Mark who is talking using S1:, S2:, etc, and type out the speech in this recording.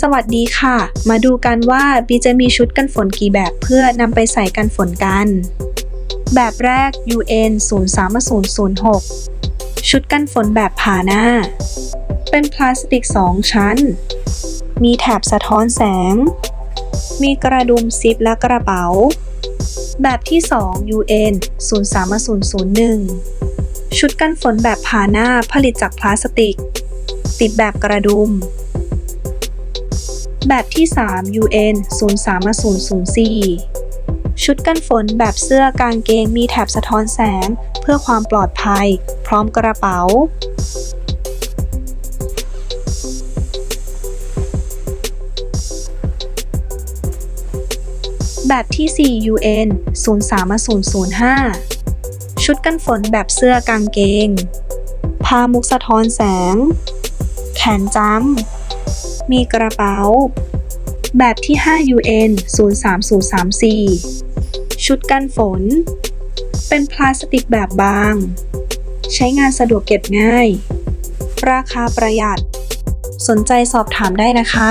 S1: สวัสดีค่ะ มาดูกันว่าบีจะมีชุดกันฝนกี่แบบเพื่อนำไปใส่กันฝนกัน แบบแรก UN 03006 ชุดกันฝนแบบผ่าหน้า เป็นพลาสติก 2 ชั้น มีแถบสะท้อนแสง มีกระดุมซิปและกระเป๋า แบบที่ 2 UN 03001 ชุดกันฝนแบบผ่าหน้าผลิตจากพลาสติก ติดแบบกระดุม แบบที่ 3 UN 03004ชุดกันฝนแบบเสื้อกางเกงมีแถบสะท้อนแสง เพื่อความปลอดภัย พร้อมกระเป๋า แบบที่ 4 UN 03005ชุดกันฝนแบบเสื้อกางเกงผ้ามุกสะท้อนแสง แขนจำ มีกระเป๋า แบบที่ 5 UN 03034 ชุดกันฝน เป็นพลาสติกแบบบาง ใช้งานสะดวกเก็บง่าย ราคาประหยัด สนใจสอบถามได้นะคะ